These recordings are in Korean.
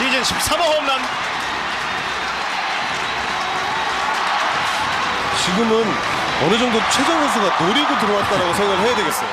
시즌 13호 홈런. 지금은 어느 정도 최정 선수가 노리고 들어왔다라고 생각을 해야 되겠어요.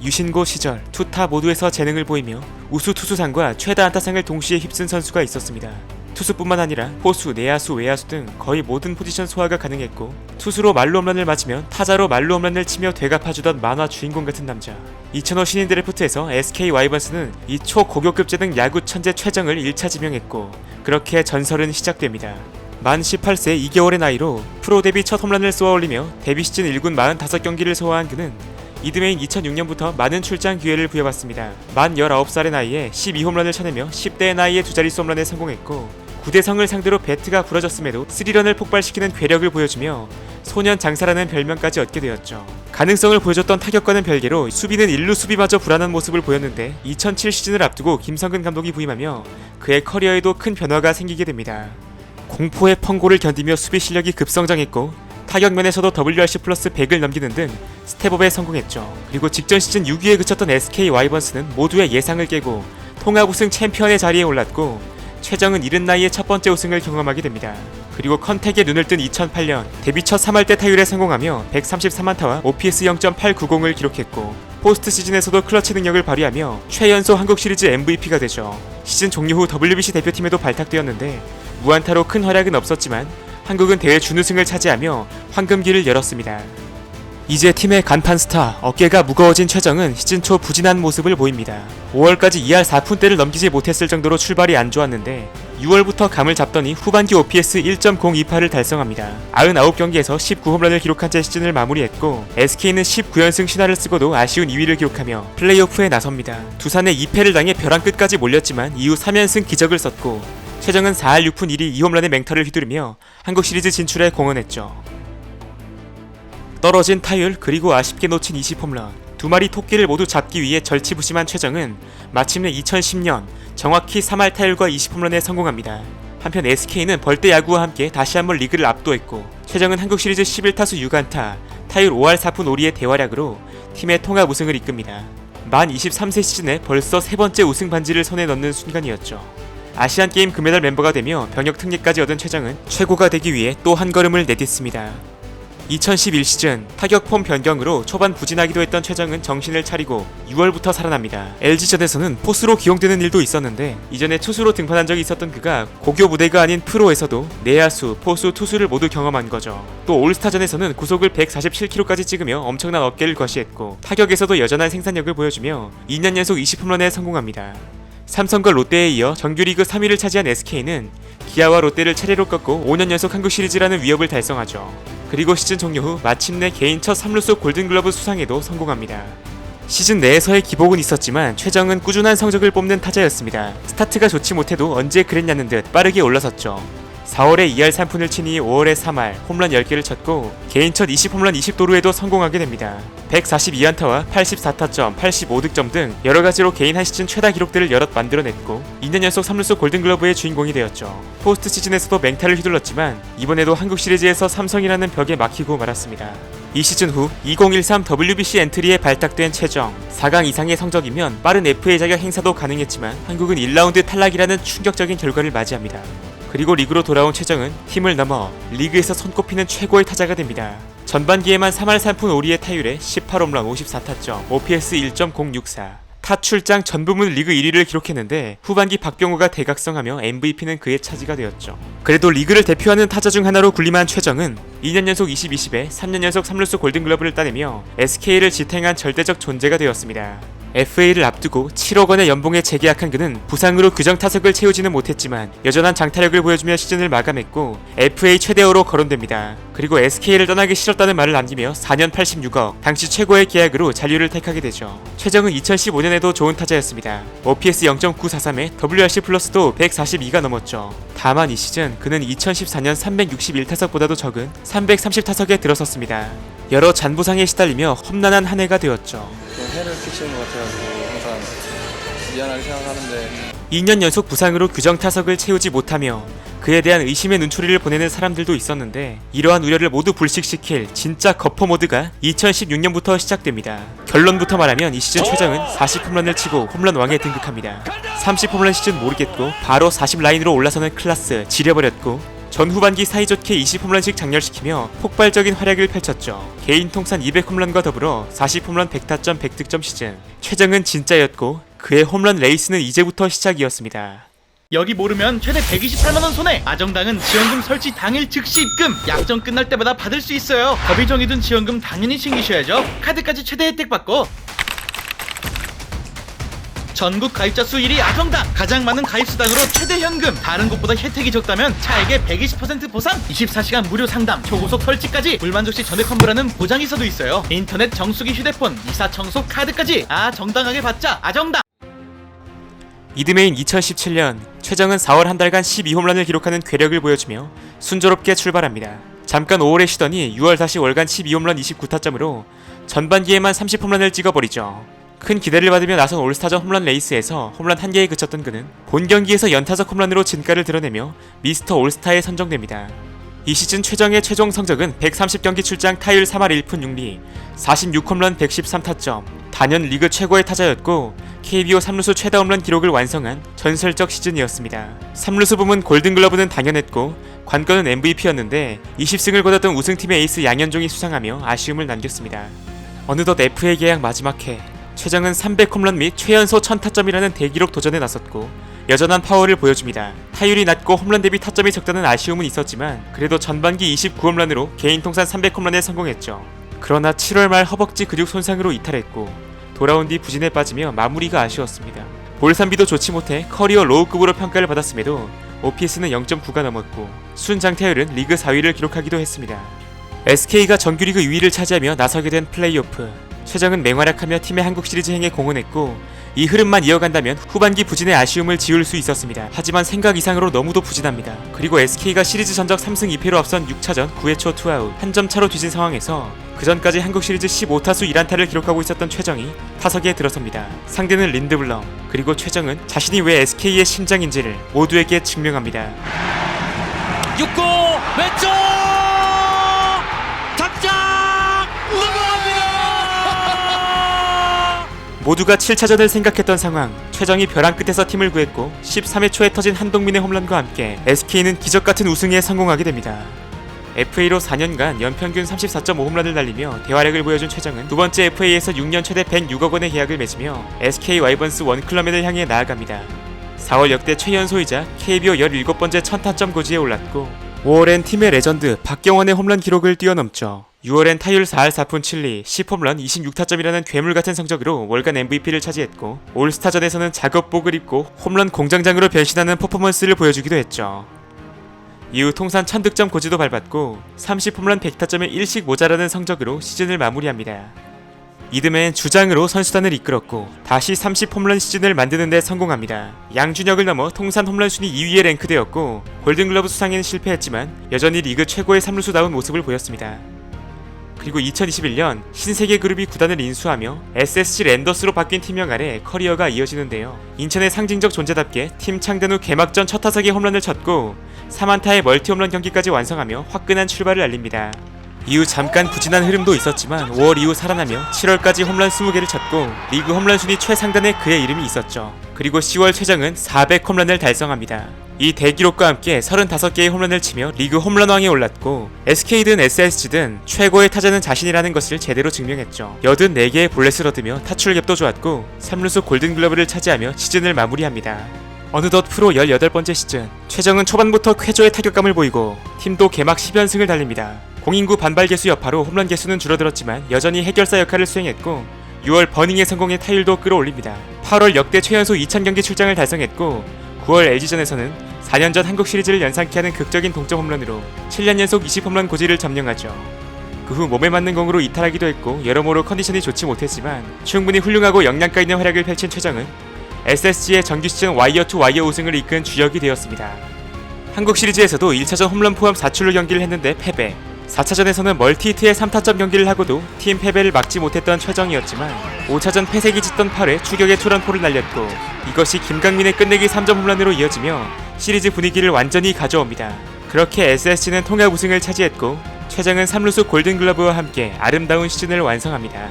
유신고 시절 투타 모두에서 재능을 보이며 우수 투수상과 최다 안타상을 동시에 휩쓴 선수가 있었습니다. 투수뿐만 아니라 포수, 내야수, 외야수 등 거의 모든 포지션 소화가 가능했고 투수로 말로 홈런을 맞으면 타자로 말로 홈런을 치며 되갚아주던 만화 주인공 같은 남자. 2005 신인 드래프트에서 SK 와이번스는 이 초고교급 재능 야구 천재 최정을 1차 지명했고 그렇게 전설은 시작됩니다. 만 18세 2개월의 나이로 프로 데뷔 첫 홈런을 쏘아올리며 데뷔 시즌 1군 45경기를 소화한 그는 이듬해인 2006년부터 많은 출장 기회를 부여받습니다. 만 19살의 나이에 12홈런을 쳐내며 10대의 나이에 두 자릿수 홈런에 성공했고 구대성을 상대로 배트가 부러졌음에도 스리런을 폭발시키는 괴력을 보여주며 소년 장사라는 별명까지 얻게 되었죠. 가능성을 보여줬던 타격과는 별개로 수비는 일루 수비마저 불안한 모습을 보였는데 2007 시즌을 앞두고 김성근 감독이 부임하며 그의 커리어에도 큰 변화가 생기게 됩니다. 공포의 펑고를 견디며 수비 실력이 급성장했고 타격면에서도 WRC 플러스 100을 넘기는 등 스텝업에 성공했죠. 그리고 직전 시즌 6위에 그쳤던 SK 와이번스는 모두의 예상을 깨고 통합 우승 챔피언의 자리에 올랐고 최정은 이른 나이에 첫 번째 우승을 경험하게 됩니다. 그리고 컨택에 눈을 뜬 2008년 데뷔 첫 3할대 타율에 성공하며 133안타와 OPS 0.890을 기록했고 포스트 시즌에서도 클러치 능력을 발휘하며 최연소 한국 시리즈 MVP가 되죠. 시즌 종료 후 WBC 대표팀에도 발탁되었는데 무안타로 큰 활약은 없었지만 한국은 대회 준우승을 차지하며 황금기를 열었습니다. 이제 팀의 간판 스타, 어깨가 무거워진 최정은 시즌 초 부진한 모습을 보입니다. 5월까지 2할 4푼대를 넘기지 못했을 정도로 출발이 안 좋았는데 6월부터 감을 잡더니 후반기 OPS 1.028을 달성합니다. 99경기에서 19홈런을 기록한 채 시즌을 마무리했고 SK는 19연승 신화를 쓰고도 아쉬운 2위를 기록하며 플레이오프에 나섭니다. 두산에 2패를 당해 벼랑 끝까지 몰렸지만 이후 3연승 기적을 썼고 최정은 4할 6푼 1위 2홈런의 맹타를 휘두르며 한국 시리즈 진출에 공헌했죠. 떨어진 타율 그리고 아쉽게 놓친 20홈런 두 마리 토끼를 모두 잡기 위해 절치부심한 최정은 마침내 2010년 정확히 3할 타율과 20홈런에 성공합니다. 한편 SK는 벌떼 야구와 함께 다시 한번 리그를 압도했고 최정은 한국 시리즈 11타수 6안타 타율 5할 4푼 5리의 대활약으로 팀의 통합 우승을 이끕니다. 만 23세 시즌에 벌써 세 번째 우승 반지를 손에 넣는 순간이었죠. 아시안 게임 금메달 멤버가 되며 병역 특례까지 얻은 최정은 최고가 되기 위해 또 한 걸음을 내딛습니다. 2011 시즌 타격 폼 변경으로 초반 부진하기도 했던 최정은 정신을 차리고 6월부터 살아납니다. LG전에서는 포수로 기용되는 일도 있었는데 이전에 투수로 등판한 적이 있었던 그가 고교 무대가 아닌 프로에서도 내야수, 포수, 투수를 모두 경험한 거죠. 또 올스타전에서는 구속을 147km까지 찍으며 엄청난 어깨를 과시했고 타격에서도 여전한 생산력을 보여주며 2년 연속 20홈런에 성공합니다. 삼성과 롯데에 이어 정규리그 3위를 차지한 SK는 기아와 롯데를 차례로 꺾고 5년 연속 한국 시리즈라는 위협을 달성하죠. 그리고 시즌 종료 후 마침내 개인 첫 3루수 골든글러브 수상에도 성공합니다. 시즌 내에서의 기복은 있었지만 최정은 꾸준한 성적을 뽑는 타자였습니다. 스타트가 좋지 못해도 언제 그랬냐는 듯 빠르게 올라섰죠. 4월에 2할 3푼을 치니 5월에 3할 홈런 10개를 쳤고 개인 첫 20홈런 20도루에도 성공하게 됩니다. 142안타와 84타점, 85득점 등 여러 가지로 개인 한 시즌 최다 기록들을 여럿 만들어냈고 2년 연속 3루수 골든글러브의 주인공이 되었죠. 포스트 시즌에서도 맹타를 휘둘렀지만 이번에도 한국 시리즈에서 삼성이라는 벽에 막히고 말았습니다. 이 시즌 후 2013 WBC 엔트리에 발탁된 최정 4강 이상의 성적이면 빠른 FA 자격 행사도 가능했지만 한국은 1라운드 탈락이라는 충격적인 결과를 맞이합니다. 그리고 리그로 돌아온 최정은 팀을 넘어 리그에서 손꼽히는 최고의 타자가 됩니다. 전반기에만 3할 3푼 5리의 타율에 18홈런 54타점, OPS 1.064. 타 출장 전 부문 리그 1위를 기록했는데 후반기 박병호가 대각성하며 MVP는 그의 차지가 되었죠. 그래도 리그를 대표하는 타자 중 하나로 군림한 최정은 2년 연속 20-20에 3년 연속 3루수 골든글러브를 따내며 SK를 지탱한 절대적 존재가 되었습니다. FA를 앞두고 7억 원의 연봉에 재계약한 그는 부상으로 규정 타석을 채우지는 못했지만 여전한 장타력을 보여주며 시즌을 마감했고 FA 최대어로 거론됩니다. 그리고 SK를 떠나기 싫었다는 말을 남기며 4년 86억, 당시 최고의 계약으로 잔류를 택하게 되죠. 최정은 2015년에도 좋은 타자였습니다. OPS 0.943에 WRC 플러스도 142가 넘었죠. 다만 이 시즌 그는 2014년 361타석보다도 적은 330타석에 들어섰습니다. 여러 잔부상에 시달리며 험난한 한 해가 되었죠. 좀 해를 끼치는 것 같아가지고 항상 미안하게 생각하는데 2년 연속 부상으로 규정 타석을 채우지 못하며 그에 대한 의심의 눈초리를 보내는 사람들도 있었는데 이러한 우려를 모두 불식시킬 진짜 거퍼 모드가 2016년부터 시작됩니다. 결론부터 말하면 이 시즌 최정은 40홈런을 치고 홈런 왕에 등극합니다. 30홈런 시즌 모르겠고 바로 40 라인으로 올라서는 클라스 지려버렸고 전 후반기 사이좋게 20홈런씩 장렬시키며 폭발적인 활약을 펼쳤죠. 개인 통산 200홈런과 더불어 40홈런 100타점 100득점 시즌. 최정은 진짜였고 그의 홈런 레이스는 이제부터 시작이었습니다. 여기 모르면 최대 128만원 손해. 아정당은 지원금 설치 당일 즉시 입금. 약정 끝날 때마다 받을 수 있어요. 법이 정해둔 지원금 당연히 챙기셔야죠. 카드까지 최대 혜택 받고 전국 가입자 수 1위 아정당. 가장 많은 가입 수당으로 최대 현금. 다른 곳보다 혜택이 적다면 차액의 120% 보상 24시간 무료 상담 초고속 설치까지 불만족 시 전액 환불하는 보장이서도 있어요. 인터넷 정수기 휴대폰 이사 청소 카드까지 아 정당하게 받자. 아정당. 이듬해인 2017년 최정은 4월 한 달간 12홈런을 기록하는 괴력을 보여주며 순조롭게 출발합니다. 잠깐 5월에 쉬더니 6월 다시 월간 12홈런 29타점으로 전반기에만 30홈런을 찍어버리죠. 큰 기대를 받으며 나선 올스타전 홈런 레이스에서 홈런 한 개에 그쳤던 그는 본 경기에서 연타석 홈런으로 진가를 드러내며 미스터 올스타에 선정됩니다. 이 시즌 최정의 최종 성적은 130경기 출장 타율 3할 1푼 6리, 46홈런 113타점, 단연 리그 최고의 타자였고 KBO 3루수 최다 홈런 기록을 완성한 전설적 시즌이었습니다. 3루수 부문 골든글러브는 당연했고 관건은 MVP였는데 20승을 거뒀던 우승팀의 에이스 양현종이 수상하며 아쉬움을 남겼습니다. 어느덧 FA 계약 마지막 해 최정은 300홈런 및 최연소 1000타점이라는 대기록 도전에 나섰고 여전한 파워를 보여줍니다. 타율이 낮고 홈런 대비 타점이 적다는 아쉬움은 있었지만 그래도 전반기 29홈런으로 개인 통산 300홈런에 성공했죠. 그러나 7월 말 허벅지 근육 손상으로 이탈했고 돌아온 뒤 부진에 빠지며 마무리가 아쉬웠습니다. 볼산비도 좋지 못해 커리어 로우급으로 평가를 받았음에도 OPS는 0.9가 넘었고 순장타율은 리그 4위를 기록하기도 했습니다. SK가 정규리그 2위를 차지하며 나서게 된 플레이오프 최정은 맹활약하며 팀의 한국 시리즈 행에 공헌했고 이 흐름만 이어간다면 후반기 부진의 아쉬움을 지울 수 있었습니다. 하지만 생각 이상으로 너무도 부진합니다. 그리고 SK가 시리즈 전적 3승 2패로 앞선 6차전 9회 초 투아웃 한 점 차로 뒤진 상황에서 그 전까지 한국 시리즈 15타수 1안타를 기록하고 있었던 최정이 타석에 들어섭니다. 상대는 린드블럼 그리고 최정은 자신이 왜 SK의 심장인지를 모두에게 증명합니다. 6구 왼쪽 모두가 7차전을 생각했던 상황 최정이 벼랑 끝에서 팀을 구했고 13회 초에 터진 한동민의 홈런과 함께 SK는 기적같은 우승에 성공하게 됩니다. FA로 4년간 연평균 34.5 홈런을 날리며 대활약을 보여준 최정은 두 번째 FA에서 6년 최대 106억 원의 계약을 맺으며 SK 와이번스 원클럽맨을 향해 나아갑니다. 4월 역대 최연소이자 KBO 17번째 1000타점 고지에 올랐고 5월엔 팀의 레전드 박경원의 홈런 기록을 뛰어넘죠. 6월엔 타율 4할 4푼 7리 10홈런 26타점이라는 괴물같은 성적으로 월간 MVP를 차지했고 올스타전에서는 작업복을 입고 홈런 공장장으로 변신하는 퍼포먼스를 보여주기도 했죠. 이후 통산 1000득점 고지도 밟았고 30홈런 100타점에 일씩 모자라는 성적으로 시즌을 마무리합니다. 이듬해엔 주장으로 선수단을 이끌었고 다시 30홈런 시즌을 만드는 데 성공합니다. 양준혁을 넘어 통산 홈런 순위 2위에 랭크되었고 골든글러브 수상에는 실패했지만 여전히 리그 최고의 3루수다운 모습을 보였습니다. 그리고 2021년 신세계 그룹이 구단을 인수하며 SSG 랜더스로 바뀐 팀명 아래 커리어가 이어지는데요. 인천의 상징적 존재답게 팀 창단 후 개막전 첫 타석에 홈런을 쳤고 3안타의 멀티 홈런 경기까지 완성하며 화끈한 출발을 알립니다. 이후 잠깐 부진한 흐름도 있었지만 5월 이후 살아나며 7월까지 홈런 20개를 쳤고 리그 홈런 순위 최상단에 그의 이름이 있었죠. 그리고 10월 최정은 400 홈런을 달성합니다. 이 대기록과 함께 35개의 홈런을 치며 리그 홈런왕에 올랐고 SK든 SSG든 최고의 타자는 자신이라는 것을 제대로 증명했죠. 84개의 볼넷을 얻으며 타출갭도 좋았고 3루수 골든글러브를 차지하며 시즌을 마무리합니다. 어느덧 프로 18번째 시즌 최정은 초반부터 쾌조의 타격감을 보이고 팀도 개막 10연승을 달립니다. 공인구 반발 개수 여파로 홈런 개수는 줄어들었지만 여전히 해결사 역할을 수행했고 6월 버닝에 성공해 타율도 끌어올립니다. 8월 역대 최연소 2000경기 출장을 달성했고 9월 LG전에서는 4년 전 한국 시리즈를 연상케 하는 극적인 동점 홈런으로 7년 연속 20 홈런 고지를 점령하죠. 그 후 몸에 맞는 공으로 이탈하기도 했고 여러모로 컨디션이 좋지 못했지만 충분히 훌륭하고 역량가 있는 활약을 펼친 최정은 SSG의 정규 시즌 와이어 투 와이어 우승을 이끈 주역이 되었습니다. 한국 시리즈에서도 1차전 홈런 포함 4출루 경기를 했는데 패배. 4차전에서는 멀티히트의 3타점 경기를 하고도 팀 패배를 막지 못했던 최정이었지만 5차전 패색이 짙던 8회 추격의 투런포를 날렸고 이것이 김강민의 끝내기 3점 홈런으로 이어지며 시리즈 분위기를 완전히 가져옵니다. 그렇게 SSG는 통합 우승을 차지했고 최정은 3루수 골든글러브와 함께 아름다운 시즌을 완성합니다.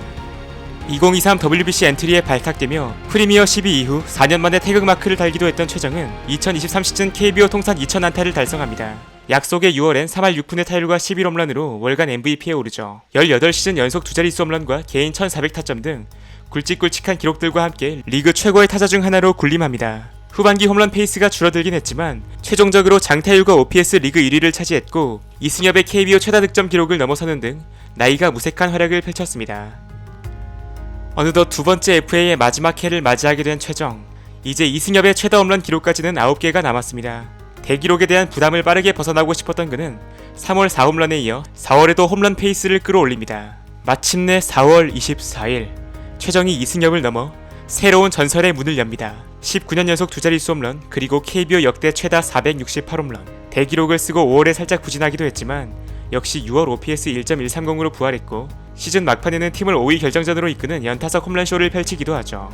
2023 WBC 엔트리에 발탁되며 프리미어 12 이후 4년 만에 태극 마크를 달기도 했던 최정은 2023 시즌 KBO 통산 2000안타를 달성합니다. 약속의 6월엔 3할 6푼의 타율과 11홈런으로 월간 MVP에 오르죠. 18시즌 연속 두 자릿수 홈런과 개인 1400타점 등 굵직굵직한 기록들과 함께 리그 최고의 타자 중 하나로 군림합니다. 후반기 홈런 페이스가 줄어들긴 했지만 최종적으로 장타율과 OPS 리그 1위를 차지했고 이승엽의 KBO 최다 득점 기록을 넘어서는 등 나이가 무색한 활약을 펼쳤습니다. 어느덧 두 번째 FA의 마지막 해를 맞이하게 된 최정. 이제 이승엽의 최다 홈런 기록까지는 9개가 남았습니다. 대기록에 대한 부담을 빠르게 벗어나고 싶었던 그는 3월 4홈런에 이어 4월에도 홈런 페이스를 끌어올립니다. 마침내 4월 24일 최정이 이승엽을 넘어 새로운 전설의 문을 엽니다. 19년 연속 두 자릿수 홈런 그리고 KBO 역대 최다 468홈런 대기록을 쓰고 5월에 살짝 부진하기도 했지만 역시 6월 OPS 1.130으로 부활했고 시즌 막판에는 팀을 5위 결정전으로 이끄는 연타석 홈런쇼를 펼치기도 하죠.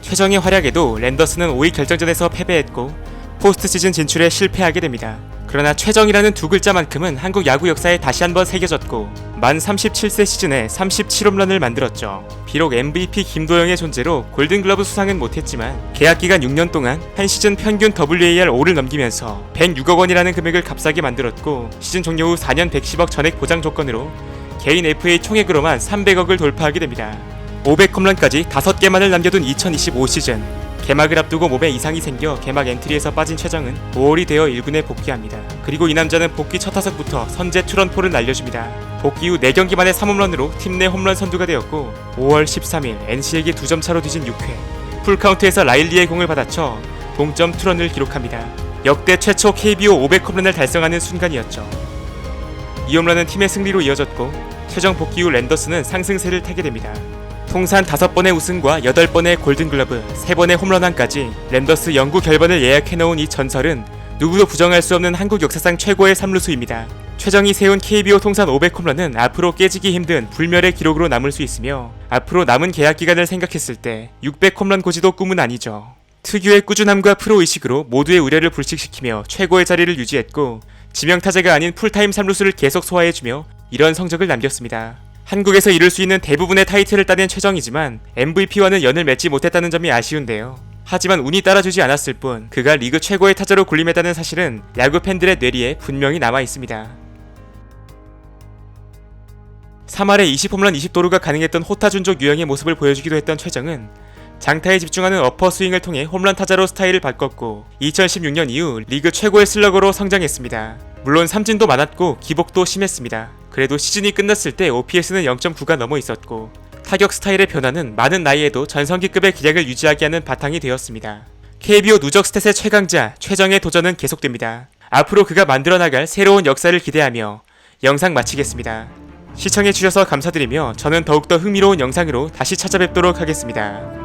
최정의 활약에도 랜더스는 5위 결정전에서 패배했고 포스트 시즌 진출에 실패하게 됩니다. 그러나 최정이라는 두 글자만큼은 한국 야구 역사에 다시 한번 새겨졌고 만 37세 시즌에 37홈런을 만들었죠. 비록 MVP 김도영의 존재로 골든글러브 수상은 못했지만 계약 기간 6년 동안 한 시즌 평균 WAR 5를 넘기면서 106억 원이라는 금액을 값싸게 만들었고 시즌 종료 후 4년 110억 전액 보장 조건으로 개인 FA 총액으로만 300억을 돌파하게 됩니다. 500홈런까지 5개만을 남겨둔 2025 시즌 개막을 앞두고 몸에 이상이 생겨 개막 엔트리에서 빠진 최정은 5월이 되어 1군에 복귀합니다. 그리고 이 남자는 복귀 첫 타석부터 선제 투런포를 날려줍니다. 복귀 후 4경기 만에 3홈런으로 팀 내 홈런 선두가 되었고 5월 13일 NC에게 2점 차로 뒤진 6회 풀카운트에서 라일리의 공을 받아쳐 동점 투런을 기록합니다. 역대 최초 KBO 500홈런을 달성하는 순간이었죠. 이 홈런은 팀의 승리로 이어졌고 최정 복귀 후 랜더스는 상승세를 타게 됩니다. 통산 5번의 우승과 8번의 골든글러브, 3번의 홈런왕까지 랜더스 영구 결번을 예약해놓은 이 전설은 누구도 부정할 수 없는 한국 역사상 최고의 3루수입니다. 최정이 세운 KBO 통산 500 홈런은 앞으로 깨지기 힘든 불멸의 기록으로 남을 수 있으며 앞으로 남은 계약 기간을 생각했을 때 600 홈런 고지도 꿈은 아니죠. 특유의 꾸준함과 프로 의식으로 모두의 우려를 불식시키며 최고의 자리를 유지했고 지명 타자가 아닌 풀타임 3루수를 계속 소화해주며 이런 성적을 남겼습니다. 한국에서 이룰 수 있는 대부분의 타이틀을 따낸 최정이지만 MVP와는 연을 맺지 못했다는 점이 아쉬운데요. 하지만 운이 따라주지 않았을 뿐 그가 리그 최고의 타자로 군림했다는 사실은 야구 팬들의 뇌리에 분명히 남아 있습니다. 3할에 20홈런 20도루가 가능했던 호타준족 유형의 모습을 보여주기도 했던 최정은 장타에 집중하는 어퍼 스윙을 통해 홈런 타자로 스타일을 바꿨고 2016년 이후 리그 최고의 슬러거로 성장했습니다. 물론 삼진도 많았고 기복도 심했습니다. 그래도 시즌이 끝났을 때 OPS는 0.9가 넘어 있었고 타격 스타일의 변화는 많은 나이에도 전성기급의 기량을 유지하게 하는 바탕이 되었습니다. KBO 누적 스탯의 최강자 최정의 도전은 계속됩니다. 앞으로 그가 만들어 나갈 새로운 역사를 기대하며 영상 마치겠습니다. 시청해주셔서 감사드리며 저는 더욱더 흥미로운 영상으로 다시 찾아뵙도록 하겠습니다.